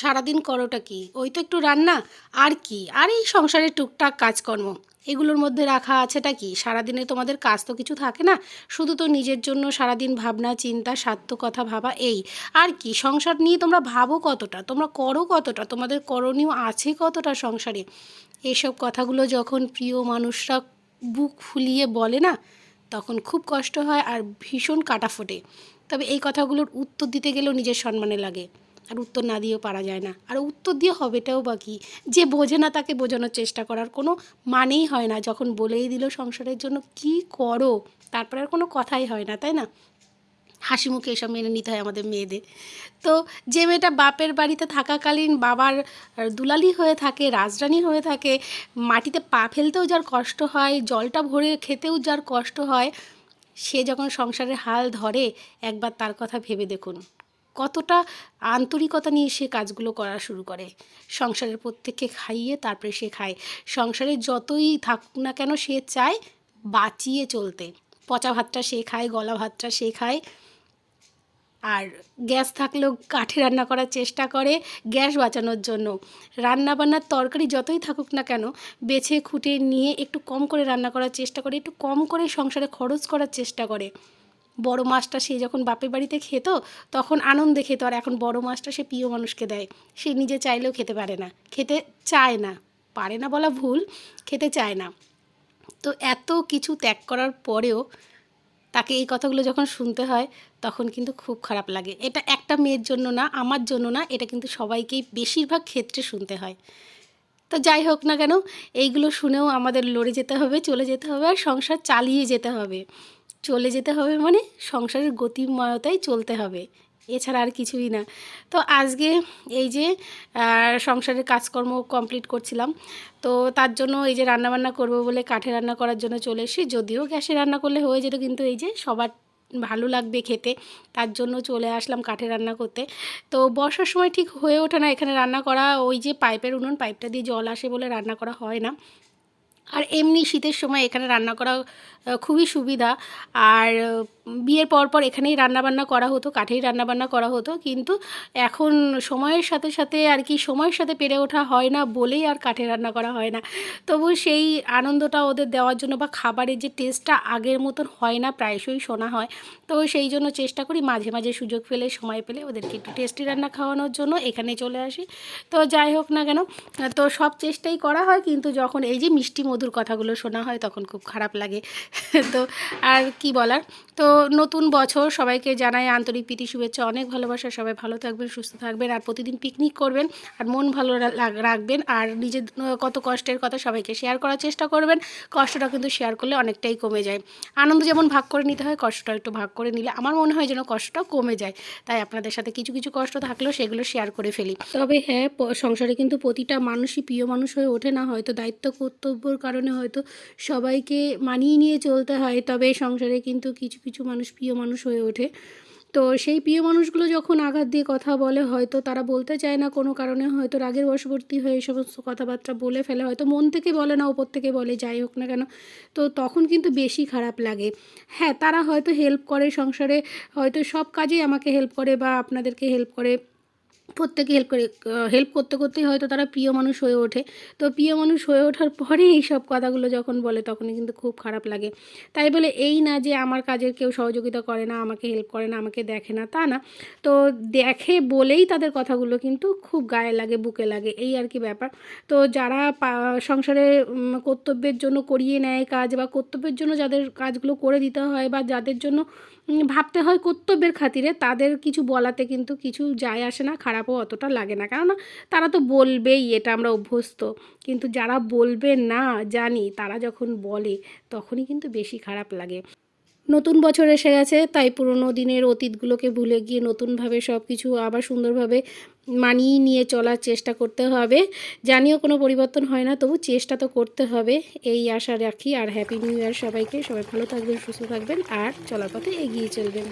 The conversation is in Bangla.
সারাদিন করোটা কি? ওই তো একটু রান্না। আর কি? আর এই সংসারের টুকটাক কাজকর্ম। এগুলোর মধ্যে রাখা আছেটা কি? সারাদিনে তোমাদের কাজ তো কিছু থাকে না? শুধু তো নিজের জন্য সারাদিন ভাবনা, চিন্তা স্বার্থ কথা ভাবা এই। আর কি? সংসার নিয়ে তোমরা ভাবো কতটা? তোমরা করো কতটা? তোমাদের করণীয় আছে কতটা সংসারে? এইসব কথাগুলো যখন প্রিয় মানুষরা বুক ফুলিয়ে বলে না, তখন খুব কষ্ট হয় আর ভীষণ কাটা ফোটে তবে এই কথাগুলোর উত্তর দিতে গেলেও নিজের সম্মানে লাগে। আর উত্তর না দিয়েও পারা যায় না। আর উত্তর দিয়ে হবেটাও বা কী? যে বোঝে না তাকে বোঝানোর চেষ্টা করার কোনো মানেই হয় না। যখন বলেই দিল সংসারের জন্য কি করো, তারপরে আর কোনো কথাই হয় না, তাই না? হাসি মুখে এসব মেনে নিতে হয় আমাদের মেয়েদের। তো যে মেয়েটা বাপের বাড়িতে থাকাকালীন বাবার দুলালি হয়ে থাকে, রাজরানী হয়ে থাকে, মাটিতে পা ফেলতেও যার কষ্ট হয়, জলটা ভরে খেতেও যার কষ্ট হয়, সে যখন সংসারের হাল ধরে, একবার তার কথা ভেবে দেখুন। কতটা আন্তরিকতা নিয়ে সে কাজগুলো করা শুরু করে। সংসারের প্রত্যেককে খাইয়ে তারপরে সে খায়। সংসারে যতই থাকুক না কেন সে চায় বাঁচিয়ে চলতে। পচা ভাতটা সে খায়, গলা ভাতটা সে খায়। আর গ্যাস থাকলেও কাঠে রান্না করার চেষ্টা করে গ্যাস বাঁচানোর জন্য। রান্না বান্নার তরকারি যতই থাকুক না কেন বেছে খুঁটে নিয়ে একটু কম করে রান্না করার চেষ্টা করে, একটু কম করে সংসারে খরচ করার চেষ্টা করে। বড় মাছটা সে যখন বাপের বাড়িতে খেত, তখন আনন্দে খেত। আর এখন বড় মাছটা সে প্রিয় মানুষকে দেয়। সে নিজে চাইলেও খেতে পারে না। খেতে চায় না। পারে না বলা ভুল, খেতে চায় না। তো এত কিছু ত্যাগ করার পরেও তাকে এই কথাগুলো যখন শুনতে হয়, তখন কিন্তু খুব খারাপ লাগে। এটা একটা মেয়ের জন্য না, আমার জন্য না, এটা কিন্তু সবাইকেই বেশিরভাগ ক্ষেত্রে শুনতে হয়। তো যাই হোক না কেন, এইগুলো শুনেও আমাদের লড়ে যেতে হবে, চলে যেতে হবে, আর সংসার চালিয়ে যেতে হবে। চলে যেতে হবে মানে সংসারের গতিময়তাই চলতে হবে। এছাড়া আর কিছুই না। তো আজকে এই যে সংসারের কাজকর্ম কমপ্লিট করছিলাম, তো তার জন্য এই যে রান্নাবান্না করব বলে কাঠে রান্না করার জন্য চলে এসেছি। যদিও গ্যাসে রান্না করলে হয়ে যেত, কিন্তু এই যে সবার ভালো লাগবে খেতে, তার জন্য চলে আসলাম কাঠে রান্না করতে। তো বর্ষার সময় ঠিক হয়ে ওঠে না এখানে রান্না করা। ওই যে পাইপের উনুন, পাইপটা দিয়ে জল আসে বলে রান্না করা হয় না। আর এমনি শীতের সময় এখানে রান্না করা খুবই সুবিধা। আর বিয়ের পর পর এখানেই রান্নাবান্না করা হতো, কাঠেই রান্নাবান্না করা হতো। কিন্তু এখন সময়ের সাথে সাথে আর কি সময়ের সাথে পেরে ওঠা হয় না বলেই আর কাঠে রান্না করা হয় না। তবু সেই আনন্দটা ওদের দেওয়ার জন্য বা খাবারের যে টেস্টটা আগের মতন হয় না, প্রায়শই শোনা হয়। তো সেই জন্য চেষ্টা করি মাঝে মাঝে সুযোগ পেলে, সময় পেলে ওদেরকে একটু টেস্টি রান্না খাওয়ানোর জন্য এখানে চলে আসি। তো যাই হোক না কেন, তো সব চেষ্টাই করা হয় কিন্তু যখন এই যে মিষ্টি মধুর কথাগুলো শোনা হয় তখন খুব খারাপ লাগে। তো আর কি বলার? তো নতুন বছর সবাইকে জানাই আন্তরিক প্রীতি, শুভেচ্ছা, অনেক ভালোবাসা। সবাই ভালো থাকবেন, সুস্থ থাকবেন আর প্রতিদিন পিকনিক করবেন আর মন ভালো রাখবেন আর নিজের কত কষ্টের কথা সবাইকে শেয়ার করার চেষ্টা করবেন। কষ্টটা কিন্তু শেয়ার করলে অনেকটাই কমে যায়। আনন্দ যেমন ভাগ করে নিতে হয়, কষ্টটা একটু ভাগ করে নিলে আমার মনে হয় যেন কষ্টটা কমে যায়। তাই আপনাদের সাথে কিছু কিছু কষ্ট থাকলেও সেগুলো শেয়ার করে ফেলি। তবে হ্যাঁ সংসারে কিন্তু প্রতিটা মানুষই প্রিয় মানুষ হয়ে ওঠে না। হয়তো দায়িত্ব, কর্তব্যর কারণে হয়তো সবাইকে মানিয়ে নিয়ে চলতে হয়। তবে সংসারে কিন্তু কিছু কিছু মানুষ, প্রিয় মানুষ হয়ে ওঠে। তো সেই প্রিয় মানুষগুলো যখন আঘাত দিয়ে কথা বলে, হয়তো তারা বলতে চায় না কোনো কারণে, হয়তো রাগের বশবর্তী হয়ে এই সমস্ত কথাবার্তা বলে ফেলে, হয়তো মন থেকে বলে না, ওপর থেকে বলে, যাই হোক না কেন। তো তখন কিন্তু বেশি খারাপ লাগে। হ্যাঁ তারা হয়তো হেল্প করে সংসারে, হয়তো সব কাজেই আমাকে হেল্প করে বা আপনাদেরকে হেল্প করে। প্রত্যেকে হেল্প করে হেল্প করতে করতেই হয়তো তারা প্রিয় মানুষ হয়ে ওঠে। তো প্রিয় মানুষ হয়ে ওঠার পরে এই সব কথাগুলো যখন বলে তখনই কিন্তু খুব খারাপ লাগে। তাই বলে এই না যে আমার কাজের কেউ সহযোগিতা করে না, আমাকে হেল্প করে না, আমাকে দেখে না, তা না। তো দেখে বলেই তাদের কথাগুলো কিন্তু খুব গায়ে লাগে, বুকে লাগে, এই আর কি ব্যাপার। তো যারা সংসারে কর্তব্যের জন্য করিয়ে নেয় কাজ বা কর্তব্যের জন্য যাদের কাজগুলো করে দিতে হয় বা যাদের জন্য ভাবতে হয় কর্তব্যের খাতিরে, তাদের কিছু বলাতে কিন্তু কিছু যায় আসে না খারাপও অতটা লাগে না। কেননা তারা তো বলবেই এটা আমরা অভ্যস্ত। কিন্তু যারা বলবে না, জানি তারা যখন বলে তখনই কিন্তু বেশি খারাপ লাগে। নতুন বছর এসে গেছে, তাই পুরোনো দিনের অতীতগুলোকে ভুলে গিয়ে নতুনভাবে সব কিছু আবার সুন্দরভাবে মানিয়ে নিয়ে চলার চেষ্টা করতে হবে। জানিও কোনো পরিবর্তন হয় না, তবু চেষ্টা তো করতে হবে। এই আশা রাখি। আর হ্যাপি নিউ ইয়ার সবাইকে। সবাই ভালো থাকবেন, সুস্থ থাকবেন, আর চলার পথে এগিয়ে চলবেন।